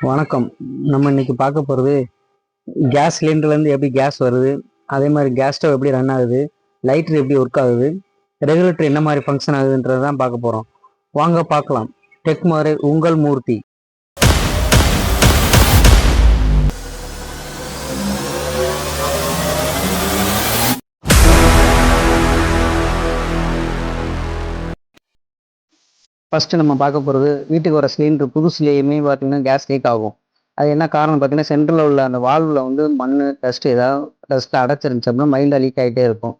வணக்கம். நம்ம இன்னைக்கு பார்க்க போகிறது கேஸ் சிலிண்டர்லேருந்து எப்படி கேஸ் வருது? அதே மாதிரி கேஸ் ஸ்டவ் எப்படி ரன் ஆகுது? லைட்டர் எப்படி ஒர்க் ஆகுது? ரெகுலேட்டர் என்ன மாதிரி ஃபங்க்ஷன் ஆகுதுன்றது தான் பார்க்க போகிறோம் வாங்க பார்க்கலாம். டெக் மாதிரி உங்கள் மூர்த்தி. ஃபஸ்ட்டு நம்ம பார்க்க போகிறது வீட்டுக்கு வர சிலிண்டர் புதுசுலேயுமே பார்த்தீங்கன்னா கேஸ் லீக் ஆகும். அது என்ன காரணம் பார்த்தீங்கன்னா சென்டரில் உள்ள அந்த வால்வில் வந்து மண் டஸ்ட் ஏதாவது டஸ்ட் அடைச்சிருந்துச்சு அப்படின்னா மைல்டாக லீக் ஆகிட்டே இருக்கும்.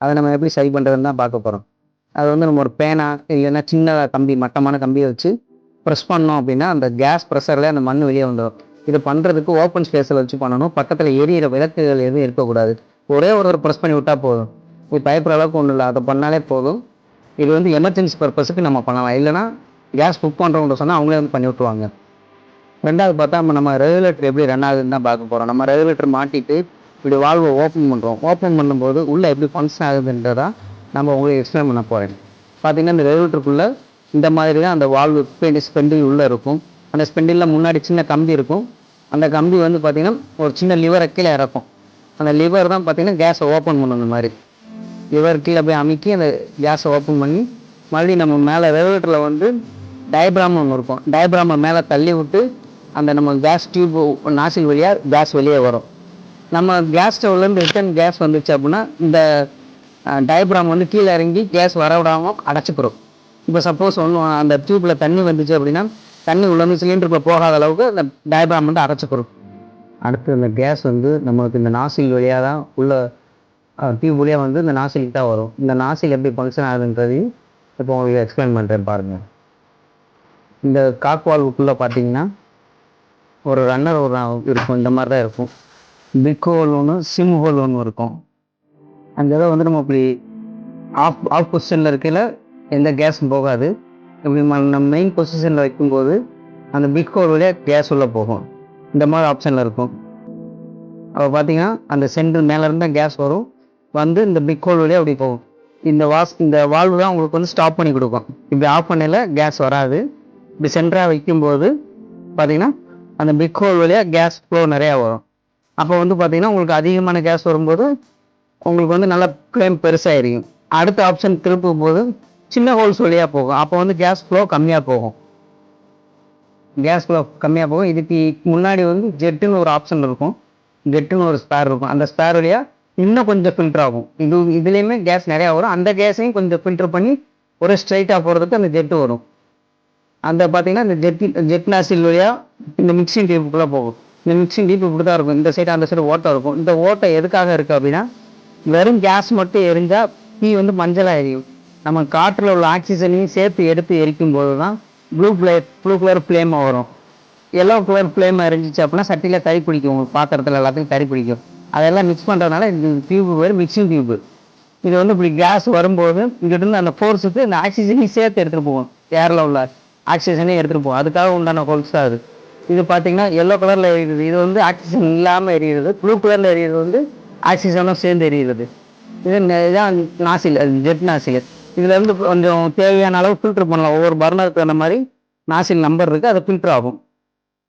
அதை நம்ம எப்படி சரி பண்ணுறதுன்னு தான் பார்க்க போகிறோம் அது வந்து நம்ம ஒரு பேனா இல்லைன்னா சின்ன கம்பி மட்டமான கம்பியை வச்சு ப்ரெஸ் பண்ணோம் அப்படின்னா அந்த கேஸ் ப்ரெஷரில் அந்த மண் வெளியே வந்துடும். இது பண்ணுறதுக்கு ஓப்பன் ஸ்பேஸில் வச்சு பண்ணணும். பக்கத்தில் எரியிற விளக்குகள் எதுவும் இருக்கக்கூடாது. ஒரே ஒரு ஒரு ப்ரெஸ் பண்ணி விட்டால் போதும். இது பயப்படுற அளவுக்கு ஒன்றும் இல்லை. அதை பண்ணாலே போதும். இது வந்து எமர்ஜென்சி பர்பஸுக்கு நம்ம பண்ணலாம். இல்லைன்னா கேஸ் புக் பண்ணுறவங்க சொன்னால் அவங்களே வந்து பண்ணி விட்ருவாங்க ரெண்டாவது பார்த்தா நம்ம ரெகுலேட்டர் எப்படி ரன் ஆகுதுன்னு தான் பார்க்க போகிறோம் நம்ம ரெகுலேட்டர் மாட்டிட்டு இப்படி வால்வை ஓப்பன் பண்ணுறோம் ஓப்பன் பண்ணும்போது உள்ளே எப்படி ஃபங்க்ஷன் ஆகுதுன்றதான் நம்ம உங்களுக்கு எக்ஸ்பிளைன் பண்ண போகிறேன் பார்த்தீங்கன்னா இந்த ரெகுலேட்டருக்குள்ளே இந்த மாதிரி தான் அந்த வால்வு பெண்டி ஸ்பெண்டில் உள்ளே இருக்கும். அந்த ஸ்பெண்டிலில் முன்னாடி சின்ன கம்பி இருக்கும். அந்த கம்பி வந்து பார்த்திங்கன்னா ஒரு சின்ன லிவரை கீழே இறக்கும். அந்த லிவர் தான் பார்த்தீங்கன்னா கேஸை ஓப்பன் பண்ணும் இந்த மாதிரி. லிவர் கீழே போய் அமுக்கி அந்த கேஸை ஓப்பன் பண்ணி மறுபடியும் நம்ம மேலே ரெகுலேட்டரில் வந்து டயப்ராம் ஒன்று இருக்கும். டயப்ராமை மேலே தள்ளி விட்டு அந்த நம்ம கேஸ் டியூப் நாசில் வழியாக கேஸ் வெளியே வரும். நம்ம கேஸ் ஸ்டவ்லேருந்து ரிட்டர்ன் கேஸ் வந்துச்சு அப்படின்னா இந்த டயப்ராம் வந்து கீழே இறங்கி கேஸ் வர விடாமல் அடைச்சிக்கிறோம். இப்போ சப்போஸ் ஒன்று அந்த டியூப்பில் தண்ணி வந்துச்சு அப்படின்னா தண்ணி உள்ள வந்து சிலிண்டருக்குள்ளே போகாத அளவுக்கு அந்த டயப்ராம் வந்து அடைச்சிக்கிறோம். அடுத்து அந்த கேஸ் வந்து நம்மளுக்கு இந்த நாசில் வழியாக தான் உள்ளே டியூப் வழியாக வந்து இந்த நாசிலுக்கு தான் வரும். இந்த நாசில் எப்படி ஃபங்க்ஷன் ஆகுதுன்றதையும் இப்போ உங்களுக்கு எக்ஸ்பிளைன் பண்ணுறேன் பாருங்கள் இந்த காக்வால்வுக்குள்ளே பார்த்தீங்கன்னா ஒரு ரன்னர் ஒரு இருக்கும். இந்த மாதிரி தான் இருக்கும். பிக் ஹோல் ஒன்று சிம் ஹோல் ஒன்று இருக்கும். அந்த இதை வந்து நம்ம இப்படி ஆஃப் ஆஃப் பொசிஷனில் இருக்கையில் எந்த கேஸும் போகாது. இப்படி ம- நம்ம மெயின் பொசிஷனில் வைக்கும்போது அந்த பிக் ஹோல் வழியாக கேஸ் உள்ளே போகும். இந்த மாதிரி ஆப்ஷனில் இருக்கும். அப்போ பார்த்தீங்கன்னா அந்த சென்டர் மேலேருந்து கேஸ் வரும். வந்து இந்த பிக் ஹோல் வழியாக அப்படி போகும். இந்த வாஸ் இந்த வால்வு தான் உங்களுக்கு வந்து ஸ்டாப் பண்ணி கொடுக்கும். இப்படி ஆஃப் பண்ணையில் கேஸ் வராது. இப்படி சென்டராக வைக்கும்போது பார்த்தீங்கன்னா அந்த பிக் ஹோல் வழியாக கேஸ் ஃப்ளோ நிறையா வரும். அப்போ வந்து பார்த்தீங்கன்னா உங்களுக்கு அதிகமான கேஸ் வரும்போது உங்களுக்கு வந்து நல்லா ஃப்ளேம் பெருசாக எரியும் அடுத்த ஆப்ஷன் திருப்பும் போது சின்ன ஹோல்ஸ் வழியாக போகும். அப்போ வந்து கேஸ் ஃப்ளோ கம்மியாக போகும். கேஸ் ஃப்ளோ கம்மியாக போகும். இதுக்கு முன்னாடி வந்து ஜெட்டுன்னு ஒரு ஆப்ஷன் இருக்கும். ஜெட்டுன்னு ஒரு ஸ்பேர் இருக்கும். அந்த ஸ்பேர் வழியாக இன்னும் கொஞ்சம் ஃபில்டர் ஆகும். இது இதுலேயுமே கேஸ் நிறையா வரும். அந்த கேஸையும் கொஞ்சம் ஃபில்டர் பண்ணி ஒரு ஸ்ட்ரைட்டாக போகிறதுக்கு அந்த ஜெட்டு வரும். அந்த பார்த்தீங்கன்னா இந்த ஜெட் ஜெட் நாசில் வழியாக இந்த மிக்சிங் டீப்புக்குள்ளே போகும். இந்த மிக்சிங் டீப் இப்படி தான் இருக்கும். இந்த சைடு அந்த சைடு ஓட்டம் இருக்கும். இந்த ஓட்டை எதுக்காக இருக்குது அப்படின்னா வெறும் கேஸ் மட்டும் எரிஞ்சால் தீ வந்து மஞ்சளாக எரியும். நம்ம காற்றில் உள்ள ஆக்சிஜனையும் சேர்த்து எடுத்து எரிக்கும் போது தான் ப்ளூ ஃப்ளே ப்ளூ கலர் ஃப்ளேமாக வரும் எல்லோ கலர் ஃப்ளேமாக எரிஞ்சிச்சு அப்படின்னா சட்டியில் தறி பிடிக்கும் உங்களுக்கு பாத்திரத்தில் எல்லாத்துக்கும் தறி பிடிக்கும் அதெல்லாம் மிக்ஸ் பண்ணுறதுனால இந்த டியூப் பேர் மிக்சிங் டியூப் இது வந்து இப்படி கேஸ் வரும்போது இங்கிட்டிருந்து அந்த ஃபோர்ஸுக்கு இந்த ஆக்சிஜனையும் சேர்த்து எடுத்துகிட்டு போவோம். ஏரில் உள்ள ஆக்சிஜனையும் எடுத்துகிட்டு போகும் அதுக்காக உண்டான ஹோல்ஸ் தான் அது. இது பார்த்தீங்கன்னா எல்லோ கலரில் எரியுது. இது வந்து ஆக்சிஜன் இல்லாமல் எரியுது ப்ளூ கலரில் எரியுது வந்து ஆக்சிஜனும் சேர்ந்து எரியுது இது ந- இதான் நாசில் ஜெட் நாசில். இதுலேருந்து கொஞ்சம் தேவையான அளவு ஃபில்டர் பண்ணலாம். ஒவ்வொரு பர்னருக்கு அந்த மாதிரி நாசில் நம்பர் இருக்குது அது ஃபில்டர் ஆகும்.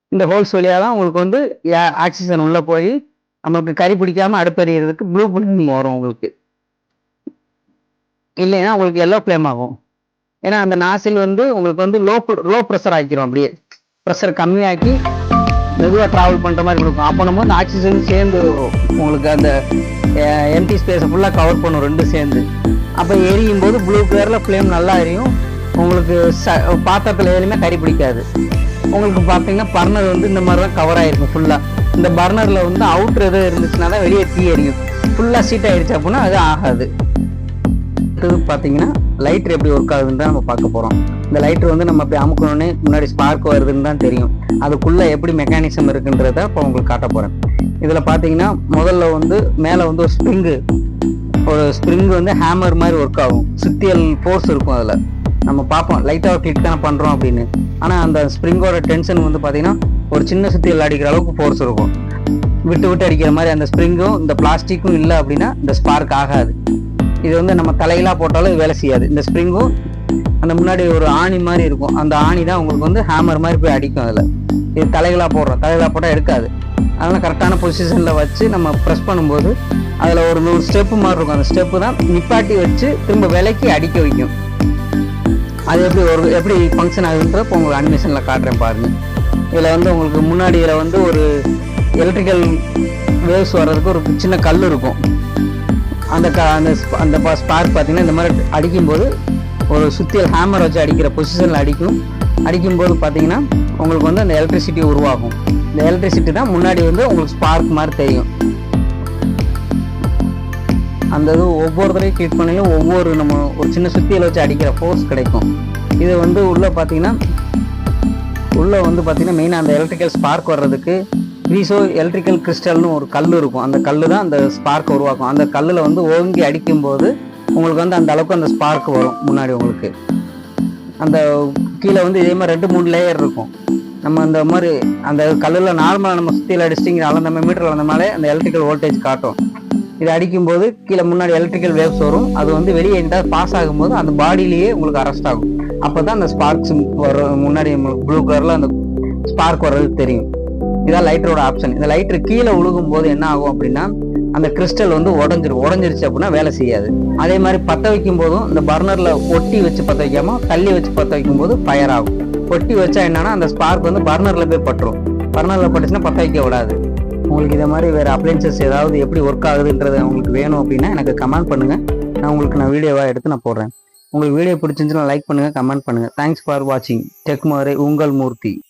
இந்த ஹோல்ஸ் வழியாக தான் உங்களுக்கு வந்து ஆக்சிஜன் உள்ளே போய் நமக்கு கறி பிடிக்காம அடுப்பெறியறதுக்கு ப்ளூ ஃபிலிம் வரும் உங்களுக்கு. இல்லைன்னா உங்களுக்கு எல்லோ ஃப்ளேம் ஆகும். ஏன்னா அந்த நாசில் வந்து உங்களுக்கு வந்து லோ லோ ப்ரெஷர் ஆக்கிரும் அப்படியே. ப்ரெஷர் கம்மியாக்கி மெதுவாக ட்ராவல் பண்ணுற மாதிரி கொடுக்கும். அப்போ நம்ம வந்து ஆக்சிஜன் சேர்ந்து உங்களுக்கு அந்த எம்டி ஸ்பேஸை ஃபுல்லாக கவர் பண்ணும் ரெண்டும் சேர்ந்து. அப்போ எரியும் போது ப்ளூ கலரில் ஃப்ளேம் நல்லா எரியும். உங்களுக்கு ச பாத்திரத்தில் எதுலையுமே கறி பிடிக்காது. உங்களுக்கு பார்த்தீங்கன்னா பர்னர் வந்து இந்த மாதிரி தான் கவர் ஆகிருக்கும் ஃபுல்லாக இந்த பர்னரில் வந்து அவுட்ரு எதுவும் இருந்துச்சுன்னா தான் வெளியே தீ எரியும். ஃபுல்லாக சீட் ஆகிடுச்சு அப்படின்னா அது ஆகாது. அடுத்தது பார்த்தீங்கன்னா லைட்ரு எப்படி ஒர்க் ஆகுதுன்னு தான் நம்ம பார்க்க போகிறோம் இந்த லைட்ரு வந்து நம்ம அப்படி அமுக்கணுன்னே முன்னாடி ஸ்பார்க் வருதுன்னு தான் தெரியும். அதுக்குள்ளே எப்படி மெக்கானிசம் இருக்குன்றத இப்போ உங்களுக்கு காட்ட போகிறேன் இதில் பார்த்தீங்கன்னா முதல்ல வந்து மேலே வந்து ஒரு ஸ்ப்ரிங்கு ஒரு ஸ்ப்ரிங் வந்து ஹேமர் மாதிரி ஒர்க் ஆகும். சுத்தியல் ஃபோர்ஸ் இருக்கும் அதில். நம்ம பார்ப்போம் லைட்டாக கிளிக் தானே பண்ணுறோம் அப்படின்னு. ஆனால் அந்த ஸ்ப்ரிங்கோட டென்ஷன் வந்து பார்த்தீங்கன்னா ஒரு சின்ன சுத்தியில் அடிக்கிற அளவுக்கு ஃபோர்ஸ் இருக்கும். விட்டு விட்டு அடிக்கிற மாதிரி அந்த ஸ்ப்ரிங்கும் இந்த பிளாஸ்டிக்கும் இல்லை அப்படின்னா இந்த ஸ்பார்க் ஆகாது. இது வந்து நம்ம தலையிலாக போட்டாலும் வேலை செய்யாது. இந்த ஸ்ப்ரிங்கும் அந்த முன்னாடி ஒரு ஆணி மாதிரி இருக்கும். அந்த ஆணி தான் உங்களுக்கு வந்து ஹேமர் மாதிரி போய் அடிக்கும் அதில். இது தலைகளாக போடுறோம். தலைகளாக போட்டால் எடுக்காது. அதனால் கரெக்டான பொசிஷனில் வச்சு நம்ம ப்ரெஸ் பண்ணும்போது அதில் ஒரு நூறு ஸ்டெப்பு மாதிரி இருக்கும். அந்த ஸ்டெப்பு தான் நிப்பாட்டி வச்சு திரும்ப விலைக்கு அடிக்க வைக்கும். அது எப்படி ஒரு எப்படி ஃபங்க்ஷன் ஆகுன்றப்போ உங்களுக்கு அனிமேஷனில் காட்டுறேன் பாருங்கள் இதில் வந்து உங்களுக்கு முன்னாடி இதில் வந்து ஒரு எலக்ட்ரிக்கல் வேவ்ஸ் வர்றதுக்கு ஒரு சின்ன கல் இருக்கும். அந்த க அந்த அந்த ஸ்பார்க் பார்த்தீங்கன்னா இந்த மாதிரி அடிக்கும்போது ஒரு சுத்தியல் ஹேமர் வச்சு அடிக்கிற பொசிஷனில் அடிக்கும். அடிக்கும்போது பார்த்தீங்கன்னா உங்களுக்கு வந்து அந்த எலக்ட்ரிசிட்டி உருவாகும். இந்த எலக்ட்ரிசிட்டி தான் முன்னாடி வந்து உங்களுக்கு ஸ்பார்க் மாதிரி தெரியும். அந்த இது ஒவ்வொரு தடவையும் கிளிக் பண்ணையிலும் ஒவ்வொரு நம்ம ஒரு சின்ன சுத்தியில் வச்சு அடிக்கிற ஃபோர்ஸ் கிடைக்கும். இது வந்து உள்ளே பார்த்தீங்கன்னா உள்ளே வந்து பார்த்தீங்கன்னா மெயினாக அந்த எலக்ட்ரிக்கல் ஸ்பார்க் வர்றதுக்கு க்ரீசோ எலக்ட்ரிக்கல் கிறிஸ்டல்னு ஒரு கல் இருக்கும். அந்த கல் தான் அந்த ஸ்பார்க் உருவாக்கும். அந்த கல்லில் வந்து ஓங்கி அடிக்கும்போது உங்களுக்கு வந்து அந்த அளவுக்கு அந்த ஸ்பார்க் வரும் முன்னாடி உங்களுக்கு. அந்த கீழே வந்து இதே மாதிரி ரெண்டு மூணு லேயர் இருக்கும். நம்ம அந்த மாதிரி அந்த கல்லில் நார்மலாக நம்ம சுற்றியில் அடிச்சிட்டிங்க அளந்த மீட்டர் அளந்தனாலே அந்த எலக்ட்ரிக்கல் வோல்டேஜ் காட்டும். இது அடிக்கும்போது கீழே முன்னாடி எலக்ட்ரிக்கல் வேவ்ஸ் வரும். அது வந்து வெளியே எங்கிட்ட பாஸ் ஆகும்போது அந்த பாடியிலேயே உங்களுக்கு அரெஸ்ட் ஆகும். அப்போ தான் அந்த ஸ்பார்க்ஸ் வர முன்னாடி ப்ளூ கலரில் அந்த ஸ்பார்க் வர்றது தெரியும். இதான் லைட்டரோட ஆப்ஷன் இந்த லைட்ரு கீழே உழுகும் போது என்ன ஆகும் அப்படின்னா அந்த கிறிஸ்டல் வந்து உடஞ்சிரும் உடஞ்சிருச்சு அப்படின்னா வேலை செய்யாது. அதே மாதிரி பற்ற வைக்கும் போதும் இந்த பர்னரில் ஒட்டி வச்சு பற்ற வைக்காம தள்ளி வச்சு பற்ற வைக்கும் போது ஃபயர் ஆகும். ஒட்டி வச்சா என்னன்னா அந்த ஸ்பார்க் வந்து பர்னரில் போய் பட்டுரும். பர்னரில் பட்டுச்சுன்னா பற்ற வைக்க விடாது. உங்களுக்கு இதை மாதிரி வேறு அப்ளைன்சஸ் ஏதாவது எப்படி ஒர்க் ஆகுதுன்றது உங்களுக்கு வேணும் அப்படின்னா எனக்கு கமெண்ட் பண்ணுங்கள் நான் உங்களுக்கு நான் வீடியோவாக எடுத்து நான் போடுறேன். உங்களுக்கு வீடியோ பிடிச்சிருந்துச்சுன்னா லைக் பண்ணுங்கள் கமெண்ட் பண்ணுங்கள் தேங்க்ஸ் ஃபார் வாட்சிங் டெக்மாரே உங்கள் மூர்த்தி.